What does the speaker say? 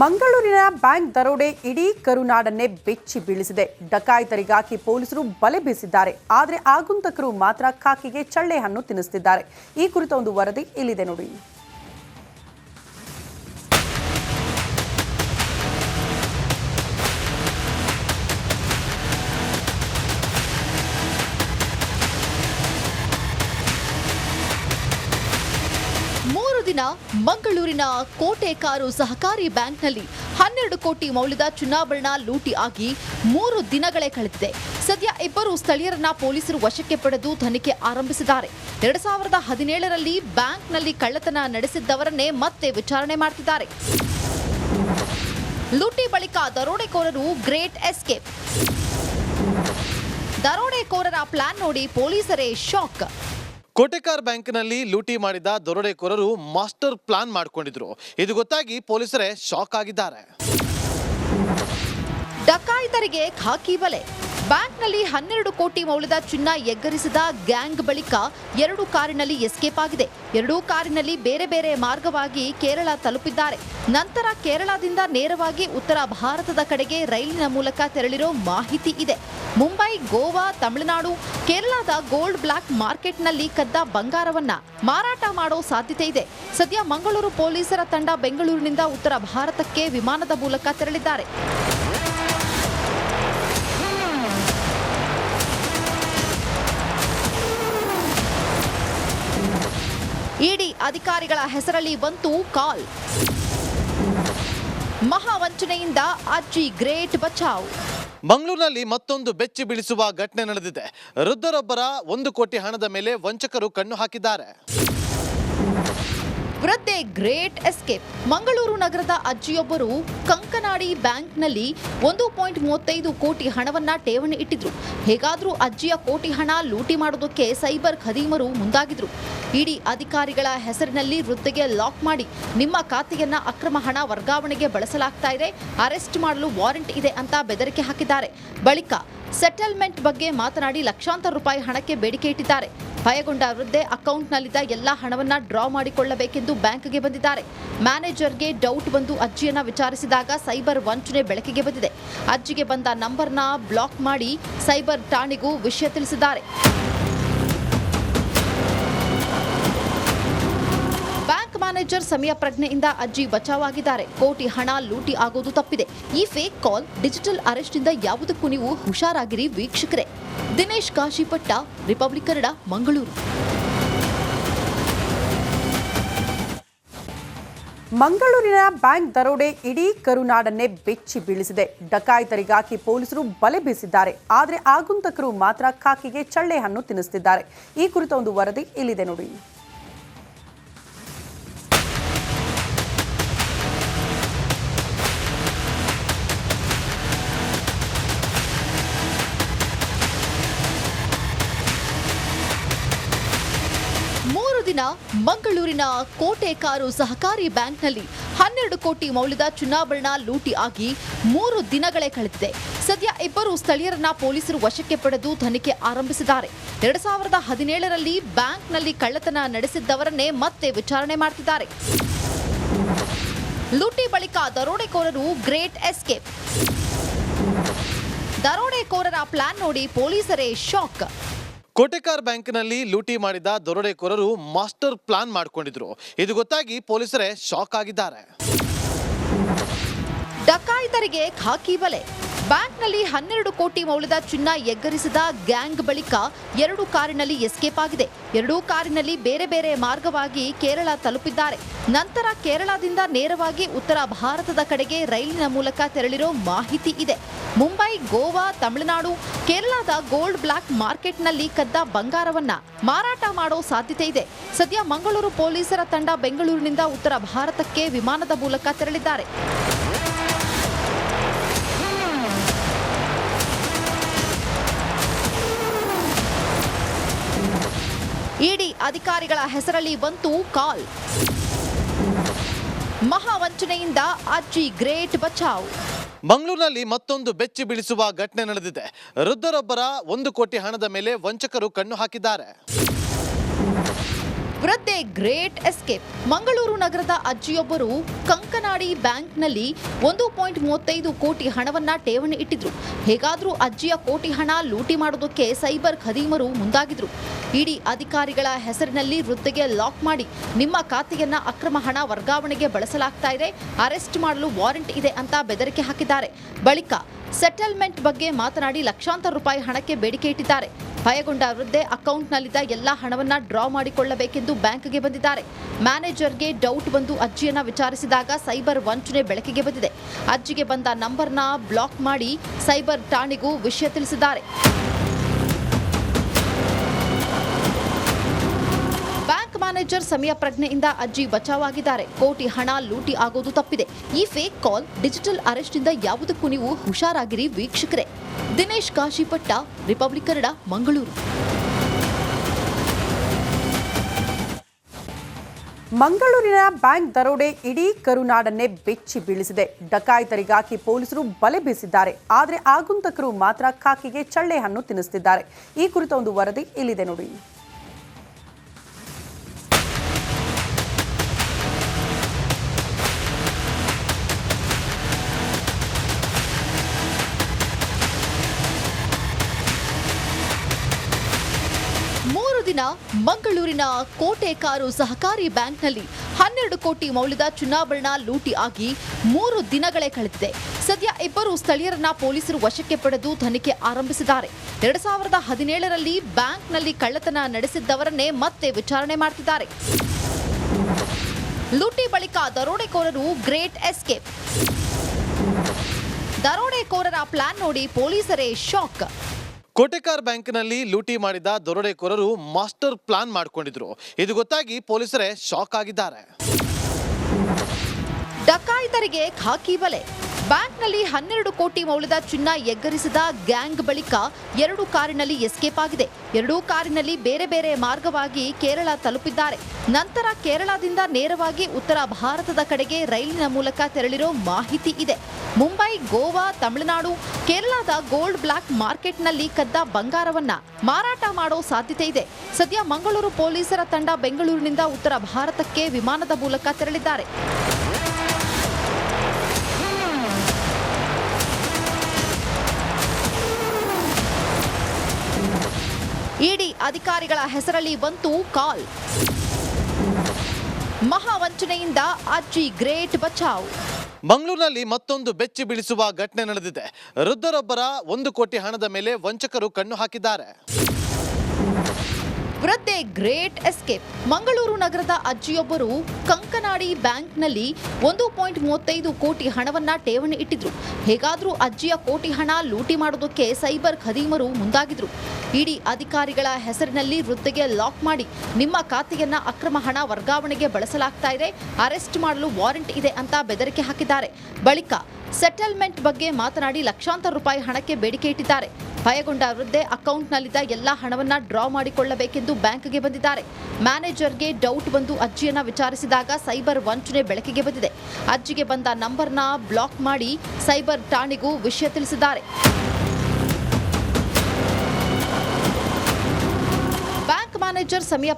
ಮಂಗಳೂರಿನ ಬ್ಯಾಂಕ್ ದರೋಡೆ ಇಡೀ ಕರುನಾಡನ್ನೇ ಬೆಚ್ಚಿ ಬೀಳಿಸಿದೆ. ಡಕಾಯಿತರಿಗಾಕಿ ಪೊಲೀಸರು ಬಲೆ ಬೀಸಿದ್ದಾರೆ. ಆದರೆ ಆಗುಂತಕರು ಮಾತ್ರ ಕಾಕಿಗೆ ಚಳ್ಳೆ ಹಣ್ಣು ತಿನ್ನಿಸ್ತಿದ್ದಾರೆ. ಈ ಕುರಿತ ಒಂದು ವರದಿ ಇಲ್ಲಿದೆ ನೋಡಿ. ಮಂಗಳೂರಿನ ಕೋಟೆ ಕಾರು ಸಹಕಾರಿ ಬ್ಯಾಂಕ್ನಲ್ಲಿ ಹನ್ನೆರಡು ಕೋಟಿ ಮೌಲ್ಯದ ಚುನಾವಣಾ ಲೂಟಿ ಆಗಿ ಮೂರು ದಿನಗಳೇ ಕಳೆದಿದೆ. ಸದ್ಯ ಇಬ್ಬರು ಸ್ಥಳೀಯರನ್ನ ಪೊಲೀಸರು ವಶಕ್ಕೆ ಪಡೆದು ತನಿಖೆ ಆರಂಭಿಸಿದ್ದಾರೆ. ಎರಡ್ ಸಾವಿರದ ಹದಿನೇಳರಲ್ಲಿ ಬ್ಯಾಂಕ್ನಲ್ಲಿ ಕಳ್ಳತನ ನಡೆಸಿದ್ದವರನ್ನೇ ಮತ್ತೆ ವಿಚಾರಣೆ ಮಾಡ್ತಿದ್ದಾರೆ. ಲೂಟಿ ಬಳಿಕ ದರೋಡೆಕೋರರು ಗ್ರೇಟ್ ಎಸ್ಕೇಪ್. ದರೋಡೆಕೋರರ ಪ್ಲಾನ್ ನೋಡಿ ಪೊಲೀಸರೇ ಶಾಕ್. ಕೋಟೆಕಾರ್ ಬ್ಯಾಂಕ್ನಲ್ಲಿ ಲೂಟಿ ಮಾಡಿದ ದರೋಡೆಕೋರರು ಮಾಸ್ಟರ್ ಪ್ಲಾನ್ ಮಾಡಿಕೊಂಡಿದ್ರು. ಇದು ಗೊತ್ತಾಗಿ ಪೊಲೀಸರೇ ಶಾಕ್ ಆಗಿದ್ದಾರೆ. ಡಕಾಯಿತರಿಗೆ ಖಾಕಿ ಬಲೆ. ಬ್ಯಾಂಕ್ನಲ್ಲಿ ಹನ್ನೆರಡು ಕೋಟಿ ಮೌಲ್ಯದ ಚಿನ್ನ ಎಗ್ಗರಿಸಿದ ಗ್ಯಾಂಗ್ ಬಳಿಕ ಎರಡು ಕಾರಿನಲ್ಲಿ ಎಸ್ಕೇಪ್ ಆಗಿದೆ. ಎರಡೂ ಕಾರಿನಲ್ಲಿ ಬೇರೆ ಬೇರೆ ಮಾರ್ಗವಾಗಿ ಕೇರಳ ತಲುಪಿದ್ದಾರೆ. ನಂತರ ಕೇರಳದಿಂದ ನೇರವಾಗಿ ಉತ್ತರ ಭಾರತದ ಕಡೆಗೆ ರೈಲಿನ ಮೂಲಕ ತೆರಳಿರೋ ಮಾಹಿತಿ ಇದೆ. ಮುಂಬೈ, ಗೋವಾ, ತಮಿಳುನಾಡು, ಕೇರಳದ ಗೋಲ್ಡ್ ಬ್ಲಾಕ್ ಮಾರ್ಕೆಟ್ನಲ್ಲಿ ಕದ್ದ ಬಂಗಾರವನ್ನ ಮಾರಾಟ ಮಾಡೋ ಸಾಧ್ಯತೆ ಇದೆ. ಸದ್ಯ ಮಂಗಳೂರು ಪೊಲೀಸರ ತಂಡ ಬೆಂಗಳೂರಿನಿಂದ ಉತ್ತರ ಭಾರತಕ್ಕೆ ವಿಮಾನದ ಮೂಲಕ ತೆರಳಿದ್ದಾರೆ. ಅಧಿಕಾರಿಗಳ ಹೆಸರಲ್ಲಿ ಬಂತು ಕಾಲ್. ಮಹಾವಂಚನೆಯಿಂದ ಅಜ್ಜಿ ಗ್ರೇಟ್ ಬಚಾವ್. ಮಂಗಳೂರಿನಲ್ಲಿ ಮತ್ತೊಂದು ಬೆಚ್ಚಿ ಬೀಳಿಸುವ ಘಟನೆ ನಡೆದಿದೆ. ವೃದ್ಧರೊಬ್ಬರ ಒಂದು ಕೋಟಿ ಹಣದ ಮೇಲೆ ವಂಚಕರು ಕಣ್ಣು ಹಾಕಿದ್ದಾರೆ. ವೃದ್ಧೆ ಗ್ರೇಟ್ ಎಸ್ಕೇಪ್. ಮಂಗಳೂರು ನಗರದ ಅಜ್ಜಿಯೊಬ್ಬರು ಕಂಕನಾಡಿ ಬ್ಯಾಂಕ್ನಲ್ಲಿ ಒಂದು ಪಾಯಿಂಟ್ ಮೂವತ್ತೈದು ಕೋಟಿ ಹಣವನ್ನ ಠೇವಣಿ ಇಟ್ಟಿದ್ರು. ಹೇಗಾದ್ರೂ ಅಜ್ಜಿಯ ಕೋಟಿ ಹಣ ಲೂಟಿ ಮಾಡೋದಕ್ಕೆ ಸೈಬರ್ ಖದೀಮರು ಮುಂದಾಗಿದ್ರು. ಇಡಿ ಅಧಿಕಾರಿಗಳ ಹೆಸರಿನಲ್ಲಿ ವೃದ್ಧೆಗೆ ಲಾಕ್ ಮಾಡಿ ನಿಮ್ಮ ಖಾತೆಯನ್ನ ಅಕ್ರಮ ಹಣ ವರ್ಗಾವಣೆಗೆ ಬಳಸಲಾಗ್ತಾ ಇದೆ, ಅರೆಸ್ಟ್ ಮಾಡಲು ವಾರೆಂಟ್ ಇದೆ ಅಂತ ಬೆದರಿಕೆ ಹಾಕಿದ್ದಾರೆ. ಬಳಿಕ ಸೆಟಲ್ಮೆಂಟ್ ಬಗ್ಗೆ ಮಾತನಾಡಿ ಲಕ್ಷಾಂತರ ರೂಪಾಯಿ ಹಣಕ್ಕೆ ಬೇಡಿಕೆ ಇಟ್ಟಿದ್ದಾರೆ. ಭಯಗೊಂಡ ವೃದ್ಧೆ ಅಕೌಂಟ್ನಲ್ಲಿದ್ದ ಎಲ್ಲ ಹಣವನ್ನ ಡ್ರಾ ಮಾಡಿಕೊಳ್ಳಬೇಕೆಂದು ಬ್ಯಾಂಕ್ಗೆ ಬಂದಿದ್ದಾರೆ. ಮ್ಯಾನೇಜರ್ಗೆ ಡೌಟ್ ಬಂದು ಅಜ್ಜಿಯನ್ನ ವಿಚಾರಿಸಿದಾಗ ಸೈಬರ್ ವಂಚನೆ ಬೆಳಕಿಗೆ ಬಂದಿದೆ. ಅಜ್ಜಿಗೆ ಬಂದ ನಂಬರ್ನ ಬ್ಲಾಕ್ ಮಾಡಿ ಸೈಬರ್ ಠಾಣೆಗೂ ವಿಷಯ ತಿಳಿಸಿದ್ದಾರೆ. ಮ್ಯಾನೇಜರ್ ಸಮಯ ಪ್ರಜ್ಞೆಯಿಂದ ಅಜ್ಜಿ ಬಚಾವಾಗಿದ್ದಾರೆ. ಕೋಟಿ ಹಣ ಲೂಟಿ ಆಗೋದು ತಪ್ಪಿದೆ. ಈ ಫೇಕ್ ಕಾಲ್ ಡಿಜಿಟಲ್ ಅರೆಸ್ಟ್ ಇಂದ ಯಾವುದಕ್ಕೂ ನೀವು ಹುಷಾರಾಗಿರಿ ವೀಕ್ಷಕರೇ. ದಿನೇಶ್ ಕಾಶಿಪಟ್ಟ ರಿಪಬ್ಲಿಕ್ ಕನ್ನಡ ಮಂಗಳೂರು. ಮಂಗಳೂರಿನ ಬ್ಯಾಂಕ್ ದರೋಡೆ ಇಡೀ ಕರುನಾಡನ್ನೇ ಬೆಚ್ಚಿ ಬೀಳಿಸಿದೆ. ಡಕಾಯಿತರಿಗಾಕಿ ಪೊಲೀಸರು ಬಲೆ ಬೀಸಿದ್ದಾರೆ. ಆದರೆ ಆಗುಂತಕರು ಮಾತ್ರ ಕಾಕಿಗೆ ಚಳ್ಳೆ ಹಣ್ಣು ತಿನ್ನಿಸ್ತಿದ್ದಾರೆ. ಈ ಕುರಿತ ಒಂದು ವರದಿ ಇಲ್ಲಿದೆ ನೋಡಿ. ಮಂಗಳೂರಿನ ಕೋಟೆ ಕಾರು ಸಹಕಾರಿ ಬ್ಯಾಂಕ್ನಲ್ಲಿ ಹನ್ನೆರಡು ಕೋಟಿ ಮೌಲ್ಯದ ಚುನಾವಣಾ ಲೂಟಿ ಆಗಿ ಮೂರು ದಿನಗಳೇ ಕಳೆದಿದೆ. ಸದ್ಯ ಇಬ್ಬರು ಸ್ಥಳೀಯರನ್ನ ಪೊಲೀಸರು ವಶಕ್ಕೆ ಪಡೆದು ತನಿಖೆ ಆರಂಭಿಸಿದ್ದಾರೆ. ಎರಡ್ ಸಾವಿರದ ಹದಿನೇಳರಲ್ಲಿ ಬ್ಯಾಂಕ್ನಲ್ಲಿ ಕಳ್ಳತನ ನಡೆಸಿದ್ದವರನ್ನೇ ಮತ್ತೆ ವಿಚಾರಣೆ ಮಾಡ್ತಿದ್ದಾರೆ. ಲೂಟಿ ಬಳಿಕ ದರೋಡೆಕೋರರು ಗ್ರೇಟ್ ಎಸ್ಕೇಪ್. ದರೋಡೆಕೋರರ ಪ್ಲಾನ್ ನೋಡಿ ಪೊಲೀಸರೇ ಶಾಕ್. ಕೋಟೆಕಾರ್ ಬ್ಯಾಂಕ್ನಲ್ಲಿ ಲೂಟಿ ಮಾಡಿದ ದರೋಡೆಕೋರರು ಮಾಸ್ಟರ್ ಪ್ಲಾನ್ ಮಾಡಿಕೊಂಡಿದ್ರು. ಇದು ಗೊತ್ತಾಗಿ ಪೊಲೀಸರೇ ಶಾಕ್ ಆಗಿದ್ದಾರೆ. ಡಕಾಯಿತರಿಗೆ ಖಾಕಿ ಬಲೆ. ಬ್ಯಾಂಕ್ನಲ್ಲಿ ಹನ್ನೆರಡು ಕೋಟಿ ಮೌಲ್ಯದ ಚಿನ್ನ ಎಗ್ಗರಿಸಿದ ಗ್ಯಾಂಗ್ ಬಳಿಕ ಎರಡು ಕಾರಿನಲ್ಲಿ ಎಸ್ಕೇಪ್ ಆಗಿದೆ. ಎರಡೂ ಕಾರಿನಲ್ಲಿ ಬೇರೆ ಬೇರೆ ಮಾರ್ಗವಾಗಿ ಕೇರಳ ತಲುಪಿದ್ದಾರೆ. ನಂತರ ಕೇರಳದಿಂದ ನೇರವಾಗಿ ಉತ್ತರ ಭಾರತದ ಕಡೆಗೆ ರೈಲಿನ ಮೂಲಕ ತೆರಳಿರೋ ಮಾಹಿತಿ ಇದೆ. ಮುಂಬೈ, ಗೋವಾ, ತಮಿಳುನಾಡು, ಕೇರಳದ ಗೋಲ್ಡ್ ಬ್ಲಾಕ್ ಮಾರ್ಕೆಟ್ನಲ್ಲಿ ಕದ್ದ ಬಂಗಾರವನ್ನ ಮಾರಾಟ ಮಾಡೋ ಸಾಧ್ಯತೆ ಇದೆ. ಸದ್ಯ ಮಂಗಳೂರು ಪೊಲೀಸರ ತಂಡ ಬೆಂಗಳೂರಿನಿಂದ ಉತ್ತರ ಭಾರತಕ್ಕೆ ವಿಮಾನದ ಮೂಲಕ ತೆರಳಿದ್ದಾರೆ. ಅಧಿಕಾರಿಗಳ ಹೆಸರಲ್ಲಿ ಬಂತು ಕಾಲ್. ಮಹಾವಂಚನೆಯಿಂದ ಅಜ್ಜಿ ಗ್ರೇಟ್ ಬಚಾವ್. ಮಂಗಳೂರಿನಲ್ಲಿ ಮತ್ತೊಂದು ಬೆಚ್ಚಿ ಬೀಳಿಸುವ ಘಟನೆ ನಡೆದಿದೆ. ವೃದ್ಧರೊಬ್ಬರ ಒಂದು ಕೋಟಿ ಹಣದ ಮೇಲೆ ವಂಚಕರು ಕಣ್ಣು ಹಾಕಿದ್ದಾರೆ. ವೃದ್ಧೆ ಗ್ರೇಟ್ ಎಸ್ಕೇಪ್. ಮಂಗಳೂರು ನಗರದ ಅಜ್ಜಿಯೊಬ್ಬರು ಕಂಕನಾಡಿ ಬ್ಯಾಂಕ್ನಲ್ಲಿ ಒಂದು ಪಾಯಿಂಟ್ ಮೂವತ್ತೈದು ಕೋಟಿ ಹಣವನ್ನ ಠೇವಣಿ ಇಟ್ಟಿದ್ರು. ಹೇಗಾದ್ರೂ ಅಜ್ಜಿಯ ಕೋಟಿ ಹಣ ಲೂಟಿ ಮಾಡೋದಕ್ಕೆ ಸೈಬರ್ ಖದೀಮರು ಮುಂದಾಗಿದ್ರು. ಇಡಿ ಅಧಿಕಾರಿಗಳ ಹೆಸರಿನಲ್ಲಿ ವೃದ್ಧೆಗೆ ಲಾಕ್ ಮಾಡಿ ನಿಮ್ಮ ಖಾತೆಯನ್ನ ಅಕ್ರಮ ಹಣ ವರ್ಗಾವಣೆಗೆ ಬಳಸಲಾಗ್ತಾ ಇದೆ, ಅರೆಸ್ಟ್ ಮಾಡಲು ವಾರೆಂಟ್ ಇದೆ ಅಂತ ಬೆದರಿಕೆ ಹಾಕಿದ್ದಾರೆ. ಬಳಿಕ ಸೆಟಲ್ಮೆಂಟ್ ಬಗ್ಗೆ ಮಾತನಾಡಿ ಲಕ್ಷಾಂತರ ರೂಪಾಯಿ ಹಣಕ್ಕೆ ಬೇಡಿಕೆ ಇಟ್ಟಿದ್ದಾರೆ. ಭಯಗೊಂಡ ವೃದ್ಧೆ ಅಕೌಂಟ್ನಲ್ಲಿದ್ದ ಎಲ್ಲ ಹಣವನ್ನ ಡ್ರಾ ಮಾಡಿಕೊಳ್ಳಬೇಕೆಂದು ಬ್ಯಾಂಕ್ಗೆ ಬಂದಿದ್ದಾರೆ. ಮ್ಯಾನೇಜರ್ಗೆ ಡೌಟ್ ಬಂದು ಅಜ್ಜಿಯನ್ನ ವಿಚಾರಿಸಿದಾಗ ಸೈಬರ್ ವಂಚನೆ ಬೆಳಕಿಗೆ ಬಂದಿದೆ. ಅಜ್ಜಿಗೆ ಬಂದ ನಂಬರ್ನ ಬ್ಲಾಕ್ ಮಾಡಿ ಸೈಬರ್ ಠಾಣೆಗೂ ವಿಷಯ ತಿಳಿಸಿದ್ದಾರೆ. ಮ್ಯಾನೇಜರ್ ಸಮಯ ಪ್ರಜ್ಞೆಯಿಂದ ಅಜ್ಜಿ ಬಚಾವಾಗಿದ್ದಾರೆ. ಕೋಟಿ ಹಣ ಲೂಟಿ ಆಗೋದು ತಪ್ಪಿದೆ. ಈ ಫೇಕ್ ಕಾಲ್ ಡಿಜಿಟಲ್ ಅರೆಸ್ಟ್ ಇಂದ ಯಾವುದಕ್ಕೂ ನೀವು ಹುಷಾರಾಗಿರಿ ವೀಕ್ಷಕರೇ. ದಿನೇಶ್ ಕಾಶಿಪಟ್ಟ ರಿಪಬ್ಲಿಕ್ ಕನ್ನಡ ಮಂಗಳೂರು. ಮಂಗಳೂರಿನ ಬ್ಯಾಂಕ್ ದರೋಡೆ ಇಡೀ ಕರುನಾಡನ್ನೇ ಬೆಚ್ಚಿ ಬೀಳಿಸಿದೆ. ಡಕಾಯಿತರಿಗಾಕಿ ಪೊಲೀಸರು ಬಲೆ ಬೀಸಿದ್ದಾರೆ. ಆದರೆ ಆಗುಂತಕರು ಮಾತ್ರ ಕಾಕಿಗೆ ಚಳ್ಳೆ ಹಣ್ಣು ತಿನ್ನಿಸುತ್ತಿದ್ದಾರೆ ಈ ಕುರಿತ ಒಂದು ವರದಿ ಇಲ್ಲಿದೆ ನೋಡಿ. ಮೂರು ಮಂಗಳೂರಿನ ಮಂಗಳೂರಿನ ಕೋಟೆಕಾರು ಸಹಕಾರಿ ಬ್ಯಾಂಕ್ನಲ್ಲಿ ಹನ್ನೆರಡು ಕೋಟಿ ಮೌಲ್ಯದ ಚುನಾವಣೆ ಲೂಟಿ ಆಗಿ ಮೂರು ದಿನಗಳೇ ಕಳೆದಿದೆ. ಸದ್ಯ ಇಬ್ಬರು ಸ್ಥಳೀಯರನ್ನ ಪೊಲೀಸರು ವಶಕ್ಕೆ ಪಡೆದು ತನಿಖೆ ಆರಂಭಿಸಿದ್ದಾರೆ. ಎರಡ್ ಸಾವಿರದ ಹದಿನೇಳರಲ್ಲಿ ಬ್ಯಾಂಕ್ನಲ್ಲಿ ಕಳ್ಳತನ ನಡೆಸಿದ್ದವರನ್ನೇ ಮತ್ತೆ ವಿಚಾರಣೆ ಮಾಡ್ತಿದ್ದಾರೆ. ಲೂಟಿ ಬಳಿಕ ದರೋಡೆಕೋರರು ಗ್ರೇಟ್ ಎಸ್ಕೇಪ್. ದರೋಡೆಕೋರರ ಪ್ಲಾನ್ ನೋಡಿ ಪೊಲೀಸರೇ ಶಾಕ್. ಕೋಟೆಕಾರ್ ಬ್ಯಾಂಕ್ನಲ್ಲಿ ಲೂಟಿ ಮಾಡಿದ ದರೋಡೆಕೋರರು ಮಾಸ್ಟರ್ ಪ್ಲಾನ್ ಮಾಡ್ಕೊಂಡಿದ್ರು. ಇದು ಗೊತ್ತಾಗಿ ಪೊಲೀಸರೇ ಶಾಕ್ ಆಗಿದ್ದಾರೆ. ಡಕಾಯಿತರಿಗೆ ಖಾಕಿ ಬಲೆ. ಬ್ಯಾಂಕ್ನಲ್ಲಿ ಹನ್ನೆರಡು ಕೋಟಿ ಮೌಲ್ಯದ ಚಿನ್ನ ಎಗ್ಗರಿಸಿದ ಗ್ಯಾಂಗ್ ಬಳಿಕ ಎರಡು ಕಾರಿನಲ್ಲಿ ಎಸ್ಕೇಪ್ ಆಗಿದೆ. ಎರಡೂ ಕಾರಿನಲ್ಲಿ ಬೇರೆ ಬೇರೆ ಮಾರ್ಗವಾಗಿ ಕೇರಳ ತಲುಪಿದ್ದಾರೆ. ನಂತರ ಕೇರಳದಿಂದ ನೇರವಾಗಿ ಉತ್ತರ ಭಾರತದ ಕಡೆಗೆ ರೈಲಿನ ಮೂಲಕ ತೆರಳಿರೋ ಮಾಹಿತಿ ಇದೆ. ಮುಂಬೈ, ಗೋವಾ, ತಮಿಳುನಾಡು, ಕೇರಳದ ಗೋಲ್ಡ್ ಬ್ಲಾಕ್ ಮಾರ್ಕೆಟ್ನಲ್ಲಿ ಕದ್ದ ಬಂಗಾರವನ್ನ ಮಾರಾಟ ಮಾಡೋ ಸಾಧ್ಯತೆ ಇದೆ. ಸದ್ಯ ಮಂಗಳೂರು ಪೊಲೀಸರ ತಂಡ ಬೆಂಗಳೂರಿನಿಂದ ಉತ್ತರ ಭಾರತಕ್ಕೆ ವಿಮಾನದ ಮೂಲಕ ತೆರಳಿದ್ದಾರೆ. ಇಡಿ ಅಧಿಕಾರಿಗಳ ಹೆಸರಲ್ಲಿ ಬಂತು ಕಾಲ್. ಮಹಾವಂಚನೆಯಿಂದ ಅಜ್ಜಿ ಗ್ರೇಟ್ ಬಚಾವ್. ಮಂಗಳೂರಿನಲ್ಲಿ ಮತ್ತೊಂದು ಬೆಚ್ಚಿ ಬೀಳಿಸುವ ಘಟನೆ ನಡೆದಿದೆ. ವೃದ್ಧರೊಬ್ಬರ ಒಂದು ಕೋಟಿ ಹಣದ ಮೇಲೆ ವಂಚಕರು ಕಣ್ಣು ಹಾಕಿದ್ದಾರೆ. ವೃದ್ಧೆ ಗ್ರೇಟ್ ಎಸ್ಕೇಪ್. ಮಂಗಳೂರು ನಗರದ ಅಜ್ಜಿಯೊಬ್ಬರು ಕಂಕನಾಡಿ ಬ್ಯಾಂಕ್ನಲ್ಲಿ ಒಂದು ಪಾಯಿಂಟ್ ಮೂವತ್ತೈದು ಕೋಟಿ ಹಣವನ್ನ ಠೇವಣಿ ಇಟ್ಟಿದ್ರು. ಹೇಗಾದ್ರೂ ಅಜ್ಜಿಯ ಕೋಟಿ ಹಣ ಲೂಟಿ ಮಾಡೋದಕ್ಕೆ ಸೈಬರ್ ಖದೀಮರು ಮುಂದಾಗಿದ್ರು. ಇಡಿ ಅಧಿಕಾರಿಗಳ ಹೆಸರಿನಲ್ಲಿ ವೃದ್ಧೆಗೆ ಲಾಕ್ ಮಾಡಿ ನಿಮ್ಮ ಖಾತೆಯನ್ನ ಅಕ್ರಮ ಹಣ ವರ್ಗಾವಣೆಗೆ ಬಳಸಲಾಗ್ತಾ ಇದೆ, ಅರೆಸ್ಟ್ ಮಾಡಲು ವಾರೆಂಟ್ ಇದೆ ಅಂತ ಬೆದರಿಕೆ ಹಾಕಿದ್ದಾರೆ. ಬಳಿಕ ಸೆಟಲ್ಮೆಂಟ್ ಬಗ್ಗೆ ಮಾತನಾಡಿ ಲಕ್ಷಾಂತರ ರೂಪಾಯಿ ಹಣಕ್ಕೆ ಬೇಡಿಕೆ ಇಟ್ಟಿದ್ದಾರೆ. ಭಯಗೊಂಡ ವೃದ್ಧೆ ಅಕೌಂಟ್ನಲ್ಲಿದ್ದ ಎಲ್ಲ ಹಣವನ್ನ ಡ್ರಾ ಮಾಡಿಕೊಳ್ಳಬೇಕೆಂದು ಬ್ಯಾಂಕ್ಗೆ ಬಂದಿದ್ದಾರೆ. ಮ್ಯಾನೇಜರ್ಗೆ ಡೌಟ್ ಬಂದು ಅಜ್ಜಿಯನ್ನ ವಿಚಾರಿಸಿದಾಗ ಸೈಬರ್ ವಂಚನೆ ಬೆಳಕಿಗೆ ಬಂದಿದೆ. ಅಜ್ಜಿಗೆ ಬಂದ ನಂಬರ್ನ ಬ್ಲಾಕ್ ಮಾಡಿ ಸೈಬರ್ ಠಾಣೆಗೂ ವಿಷಯ ತಿಳಿಸಿದ್ದಾರೆ. ಬ್ಯಾಂಕ್ ಮ್ಯಾನೇಜರ್ ಸಮಯ